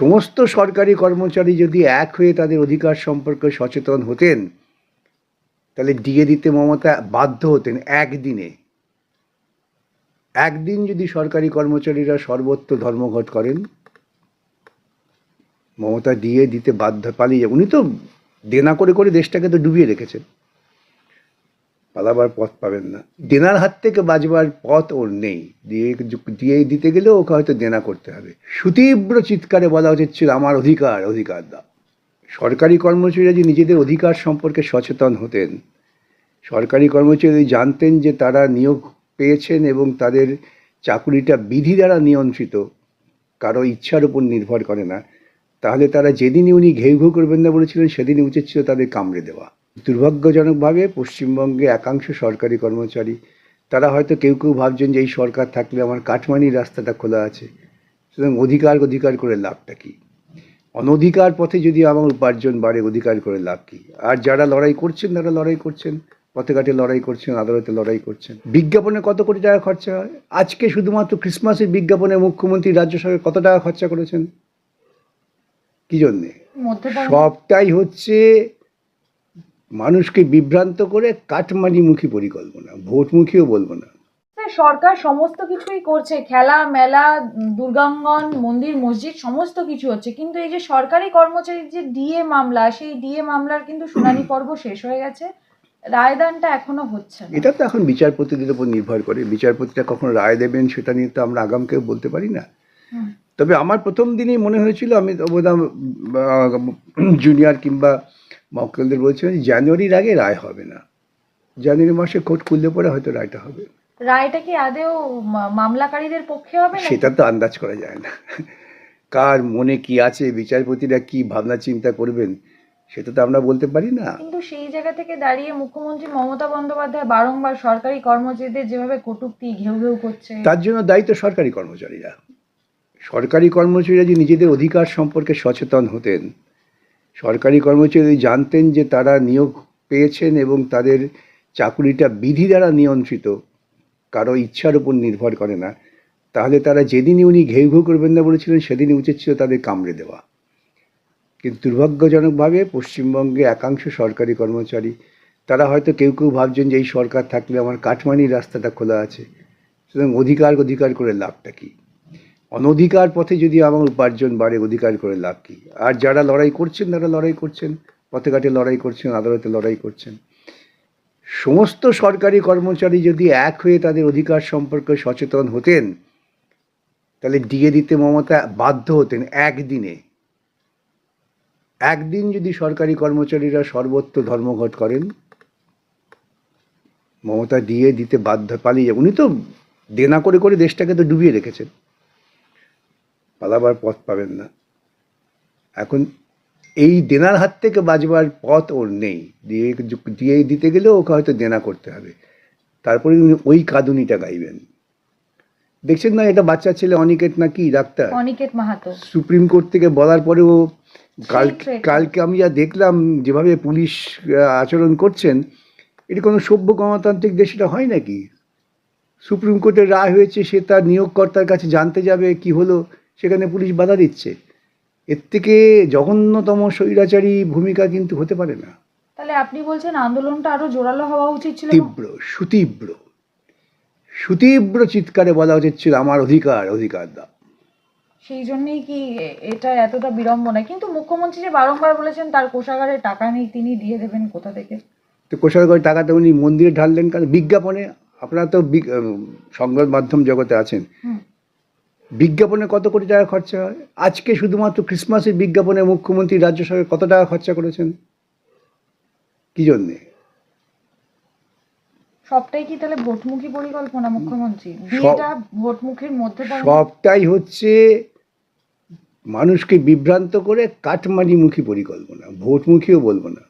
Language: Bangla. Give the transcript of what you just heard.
সমস্ত সরকারি কর্মচারী যদি এক হয়ে তাদের অধিকার সম্পর্কে সচেতন হতেন, তাহলে দিয়ে দিতে মমতা বাধ্য হতেন একদিনে একদিন যদি সরকারি কর্মচারীরা সর্বত্র ধর্মঘট করেন, মমতা দিয়ে দিতে বাধ্য পালিয়ে। উনি তো দেনা করে করে দেশটাকে তো ডুবিয়ে রেখেছেন পালাবার পথ পাবেন না। দেনার হাত থেকে বাঁচবার পথ ওর নেই। দিয়ে দিয়ে দিতে গেলেও ওকে হয়তো দেনা করতে হবে। সুতীব্র চিৎকারে বলা উচিত ছিল, আমার অধিকার অধিকার দাও। সরকারি কর্মচারীরা যে নিজেদের অধিকার সম্পর্কে সচেতন হতেন, সরকারি কর্মচারী জানতেন যে তারা নিয়োগ পেয়েছেন এবং তাদের চাকুরিটা বিধি দ্বারা নিয়ন্ত্রিত, কারও ইচ্ছার উপর নির্ভর করে না, তাহলে তারা যেদিনই উনি ঘেউ ঘেউ করবেন না বলেছিলেন, সেদিনই উচিত ছিল তাদের কামড়ে দেওয়া। দুর্ভাগ্যজনকভাবে পশ্চিমবঙ্গে একাংশ সরকারি কর্মচারী তারা হয়তো কেউ কেউ ভাবছেন যে এই সরকার থাকলে আমার কাঠমানির রাস্তাটা খোলা আছে। সুতরাং অধিকার অধিকার করে লাভটা কী? অনধিকার পথে যদি আমার উপার্জন বাড়ে অধিকার করে লাভ কী? আর যারা লড়াই করছেন তারা লড়াই করছেন পথে ঘাটে লড়াই করছেন আদালতে লড়াই করছেন। বিজ্ঞাপনে কত কোটি টাকা খরচা হয়? আজকে শুধুমাত্র ক্রিসমাসের বিজ্ঞাপনে মুখ্যমন্ত্রী রাজ্য সরকার কত টাকা খরচা করেছেন? কি জন্যে? সবটাই হচ্ছে মানুষকে বিভ্রান্ত করে কাটমানিমুখী পরিকল্পনা ভোটমুখীও বলব না। সরকার সমস্ত কিছুই করছে খেলা মেলা দুর্গাঙ্গন মন্দির মসজিদ সমস্ত কিছু হচ্ছে। কিন্তু এই যে সরকারি কর্মচারীর যে ডিএ মামলা সেই ডিএ মামলার কিন্তু শুনানি পর্ব শেষ হয়ে গেছে। রায়দানটা এখনও হচ্ছে না। এটা তো এখন বিচারপতিদের উপর নির্ভর করে। বিচারপতিরা কখন রায় দেবেন সেটা নিয়ে তো আমরা আগাম কেউ বলতে পারি না। তবে আমার প্রথম দিনই মনে হয়েছিল আমি বোধহয় জুনিয়র কিংবা মক্কেলদের বলছিলাম যে জানুয়ারির আগে রায় হবে না। জানুয়ারি মাসে কোর্ট খুললে পরে হয়তো রায়টা হবে। রায়টা কি আদেও মামলাকারীদের পক্ষে হবে সেটা তো আন্দাজ করা যায় না। কার মনে কি আছে বিচারপতিরা কি ভাবনা চিন্তা করবেন সেটা তো আমরা বলতে পারি না। কিন্তু সেই জায়গা থেকে দাঁড়িয়ে মুখ্যমন্ত্রী মমতা বন্দ্যোপাধ্যায় বারংবার সরকারি কর্মচারীদের যেভাবে কটূক্তি ঘেউ ঘেউ করছে। তার জন্য দায়িত্ব সরকারি কর্মচারীরা। সরকারি কর্মচারীরা যে নিজেদের অধিকার সম্পর্কে সচেতন হতেন সরকারি কর্মচারী জানতেন যে তারা নিয়োগ পেয়েছেন এবং তাদের চাকুরিটা বিধি দ্বারা নিয়ন্ত্রিত, কারও ইচ্ছার উপর নির্ভর করে না। তাহলে তারা যেদিনই উনি ঘেউ ঘেউ করবেন না বলেছিলেন, সেদিনই উচিত ছিল তাদের কামড়ে দেওয়া। কিন্তু দুর্ভাগ্যজনকভাবে পশ্চিমবঙ্গে একাংশ সরকারি কর্মচারী, তারা হয়তো কেউ কেউ ভাবছেন যে এই সরকার থাকলে আমার কাঠমানির রাস্তাটা খোলা আছে। সুতরাং অধিকার অধিকার করে লাভটা কি? অনধিকার পথে যদি আমার উপার্জন বাড়ে, অধিকার করে লাভ কি? আর যারা লড়াই করছেন, তারা লড়াই করছেন পথে ঘাটে লড়াই করছেন, আদালতে লড়াই করছেন। সমস্ত সরকারি কর্মচারী যদি এক হয়ে তাদের অধিকার সম্পর্কে সচেতন হতেন, তাহলে দিয়ে দিতে মমতা বাধ্য হতেন একদিনে। একদিন যদি সরকারি কর্মচারীরা সর্বত্র ধর্মঘট করেন, মমতা দিয়ে দিতে বাধ্য পালিয়ে। উনি তো দেনা করে করে দেশটাকে তো ডুবিয়ে রেখেছেন। পালাবার পথ পাবেন না। এখন এই দেনার হাত থেকে বাঁচবার পথ ওর নেই। দিয়ে দিয়ে দিতে গেলেও ওকে হয়তো দেনা করতে হবে। তারপরে উনি ওই কাঁদুনিটা গাইবেন। দেখছেন না এটা বাচ্চা ছেলে অনিকেত নাকি doctor? Aniket Mahato. Supreme court থেকে বলার পরেও কাল. কালকে আমি যা দেখলাম যেভাবে পুলিশ আচরণ করছেন এটি কোনো সভ্য গণতান্ত্রিক দেশ এটা হয় নাকি? সুপ্রিম কোর্টের রায় হয়েছে সে তার নিয়োগকর্তার কাছে জানতে যাবে কি হলো। সেখানে পুলিশ বাধা দিচ্ছে। এর থেকে জঘন্যতম স্বৈরাচারী ভূমিকা কিন্তু হতে পারে না। তাহলে আপনি বলছেন আন্দোলনটা আরও জোরালো হওয়া উচিত ছিল তীব্র সুতীব্র। সুতীব্র চিৎকারে বলা উচিত ছিল আমার অধিকার অধিকার দাও। সেই জন্যই কি এটা এতটা বিড়ম্বনা কিন্তু মুখ্যমন্ত্রী যে বারংবার বলেছেন তার কোষাগারে টাকা নেই তিনি দিয়ে দেবেন কোথা থেকে? তো কোষাগার টাকাটা উনি মন্দিরে ঢাললেন কারণ বিজ্ঞাপনে আপনারা তো সংবাদ মাধ্যম জগতে আছেন। বিজ্ঞাপনে কত কোটি টাকা খরচা হয়? আজকে শুধুমাত্র ক্রিসমাসের বিজ্ঞাপনে মুখ্যমন্ত্রী রাজ্য সরকার কত টাকা খরচা করেছেন? কি জন্যে? সবটাই কি তাহলে ভোটমুখী পরিকল্পনা মুখ্যমন্ত্রী? বিয়েটা ভোটমুখীর মধ্যে সবটাই হচ্ছে মানুষকে বিভ্রান্ত করে কাটমানিমুখী পরিকল্পনা। ভোটমুখীও বলব না।